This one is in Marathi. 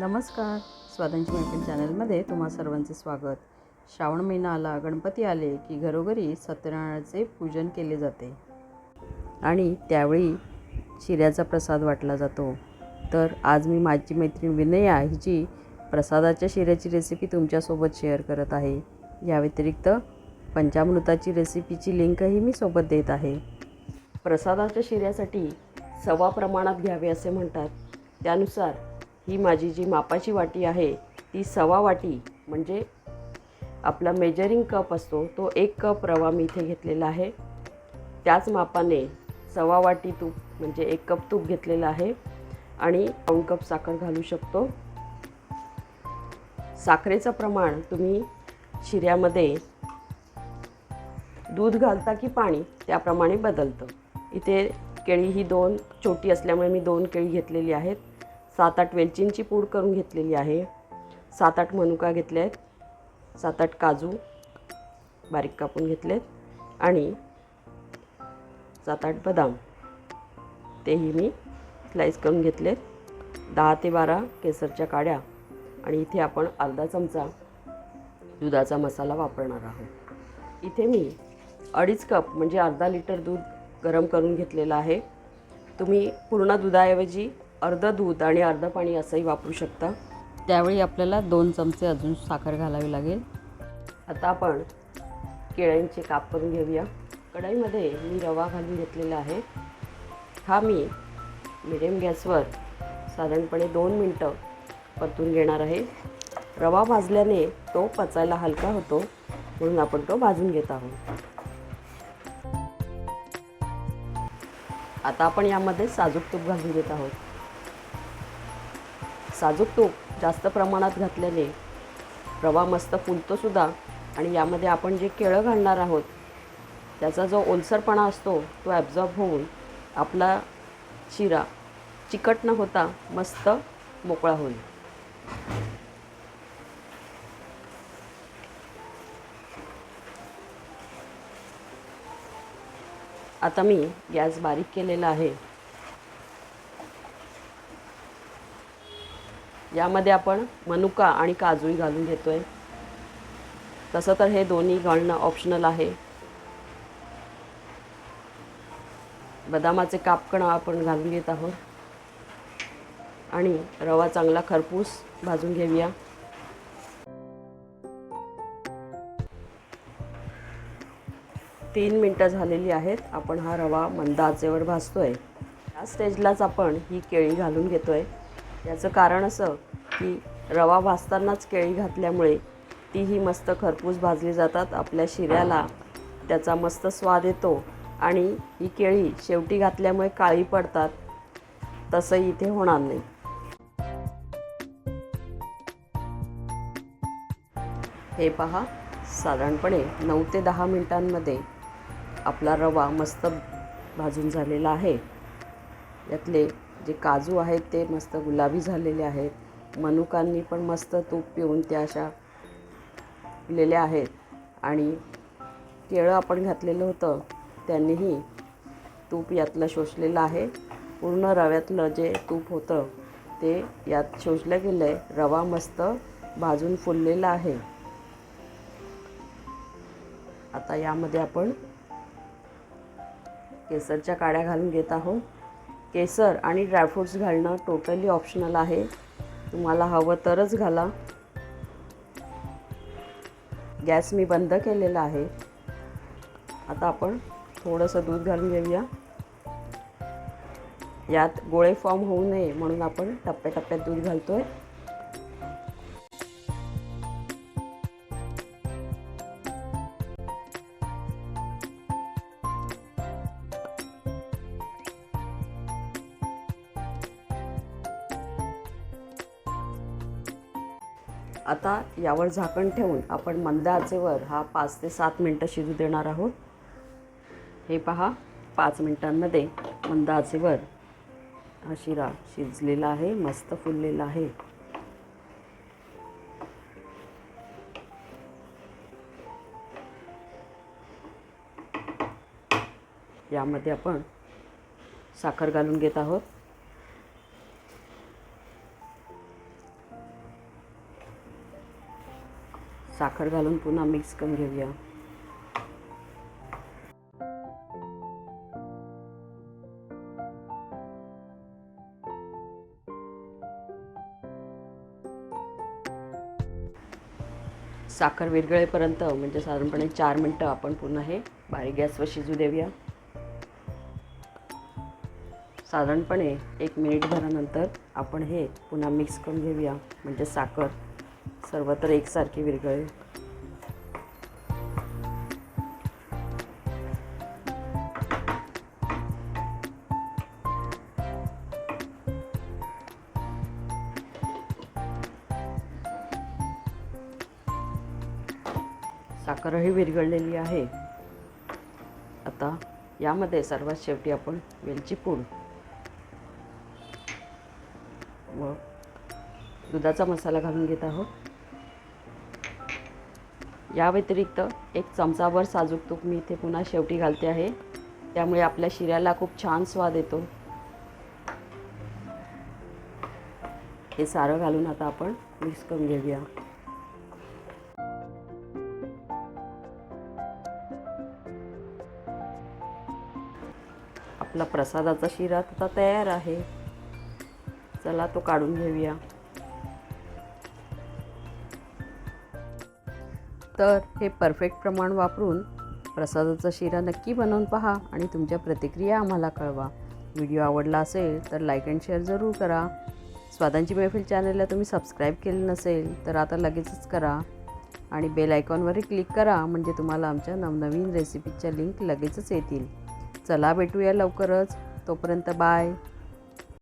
नमस्कार. स्वादांची मैफिल चॅनलमध्ये तुम्हा सर्वांचे स्वागत. श्रावण महिना आला गणपती आले की घरोघरी सत्यनारायणाचे पूजन केले जाते. आणि त्यावेळी शिऱ्याचा प्रसाद वाटला जातो. तर आज मी माझी मैत्रीण विनया हिची प्रसादाच्या शिऱ्याची रेसिपी तुमच्यासोबत शेअर करत आहे. या व्यतिरिक्त पंचामृताची रेसिपीची लिंकही मी सोबत देत आहे. प्रसादाच्या शिऱ्यासाठी सवा प्रमाणात घ्यावे असे म्हणतात. त्यानुसार ही माझी जी मापाची वाटी आहे ती सवा वाटी म्हणजे आपला मेजरिंग कप असतो तो एक कप रवा मी इथे घेतलेला आहे. त्याच मापाने सवा वाटी तूप म्हणजे एक कप तूप घेतलेलं आहे आणि पाऊण कप साखर घालू शकतो. साखरेचं प्रमाण तुम्ही शिऱ्यामध्ये दूध घालता की पाणी त्याप्रमाणे बदलतं. इथे केळी ही दोन छोटी असल्यामुळे मी दोन केळी घेतलेली आहेत. सात आठ वेलचींची पूड करून घेतलेली आहे. सात आठ मनुका घेतले आहेत सात आठ काजू बारीक कापून घेतलेत. आणि सात आठ बदाम. तेही मी स्लाईस करून घेतलेत. दहा ते बारा केसरच्या काड्या. आणि इथे आपण अर्धा चमचा दुधाचा मसाला वापरणार आहोत. इथे मी अडीच कप म्हणजे अर्धा लिटर दूध गरम करून घेतलेलं आहे. तुम्ही पूर्ण दुधाऐवजी अर्धं दूध आणि अर्धं पाणी असंही वापरू शकता. त्यावेळी आपल्याला दोन चमचे अजून साखर घालावी लागेल. आता आपण केळ्यांचे काप करून घेऊया. कढईमध्ये मी रवा घालून घेतलेला आहे. हा मी मिडियम गॅसवर साधारणपणे दोन मिनटं परतून घेणार आहे. रवा भाजल्याने तो पचायला हलका होतो म्हणून आपण तो भाजून घेत आहोत. आता आपण यामध्ये साजूक तूप घालून घेत आहोत. साजूक तूप जास्त प्रमाणात घातल्याने रवा मस्त फुलतोसुद्धा आणि यामध्ये आपण जे केळं घालणार आहोत त्याचा जो ओलसरपणा असतो तो ॲब्झॉर्ब होऊन आपला शिरा चिकट न होता मस्त मोकळा होईल. आता मी गॅस बारीक केलेला आहे. यामध्ये आपण मनुका आणि काजूही घालून घेतो आहे तसं तर हे दोन्ही घालणं ऑप्शनल आहे. बदामाचे कापकणा आपण घालून घेत आहोत. आणि रवा चांगला खरपूस भाजून घेऊया. तीन मिनटं झालेली आहेत. आपण हा रवा मंद आचेवर आहे या स्टेजलाच आपण ही केळी घालून घेतो आहे याचं कारण असं की रवा भाजतानाच केळी घातल्यामुळे तीही मस्त खरपूस भाजली जातात. आपल्या शिऱ्याला त्याचा मस्त स्वाद येतो आणि ही केळी शेवटी घातल्यामुळे काळी पडतात. तसंही इथे होणार नाही. हे पहा साधारणपणे नऊ ते दहा मिनटांमध्ये आपला रवा मस्त भाजून झालेला आहे. यातले जे काजू आहेत ते मस्त गुलाबी झालेले आहेत. मनुकांनी पण मस्त तूप पिऊन त्या अशा पिलेल्या आहेत. आणि केळं आपण घातलेलं होतं त्यांनीही तूप यातलं शोषलेलं आहे. पूर्ण रव्यातलं जे तूप होतं ते यात शोषलं गेलं आहे रवा मस्त भाजून फुललेला आहे. आता यामध्ये आपण केसरच्या काड्या घालून घेत आहोत. केसर आणि ड्रायफ्रूट्स घालणं टोटली ऑप्शनल आहे. तुम्हाला हवं तरच घाला. गॅस मी बंद केलेला आहे. आता आपण थोडंसं दूध घालून घेऊया. यात गोळे फॉर्म होऊ नये म्हणून आपण टप्प्याटप्प्यात दूध घालतो आहे आता यावर झाकण ठेवून आपण मंद आचेवर हा पाच ते सात मिनटं शिजू देणार आहोत. हे पहा पाच मिनटांमध्ये मंद आचेवर हा शिरा शिजलेला आहे मस्त फुललेला आहे. यामध्ये आपण साखर घालून घेत आहोत. साखर घालून पुन्हा मिक्स करून घेऊया. साखर विरघळेपर्यंत म्हणजे साधारणपणे चार मिनटं आपण पुन्हा हे बारीक गॅसवर शिजू देऊया. साधारणपणे एक मिनिटभरानंतर आपण हे पुन्हा मिक्स करून घेऊया म्हणजे साखर. सर्वत्र एकसारखी विरघळेल. साखरही विरघळलेली आहे. आता यामध्ये सर्वात शेवटी आपण वेलची पूड व दुधाचा मसाला घालून घेत आहोत. या व्यतिरिक्त एक चमचाभर साजूक तूप मी इथे पुन्हा शेवटी घालते आहे. त्यामुळे आपल्या शिऱ्याला खूप छान स्वाद येतो. हे सारं घालून आता आपण मिक्स करून घेऊया. आपला प्रसादाचा शिरा आता तयार आहे. चला तो काढून घेऊया. तर हे परफेक्ट प्रमाण वापरून प्रसादाचा शिरा नक्की बनवून पहा आणि तुमच्या प्रतिक्रिया आम्हाला कळवा. व्हिडिओ आवडला असेल तर लाईक अँड शेअर जरूर करा. स्वादांची मैफिल चॅनलला तुम्ही सबस्क्राईब केलं नसेल तर आता लगेचच करा आणि बेल आयकॉनवरही क्लिक करा म्हणजे तुम्हाला आमच्या नवनवीन रेसिपीच्या लिंक लगेचच येतील. चला भेटूया लवकरच. तोपर्यंत बाय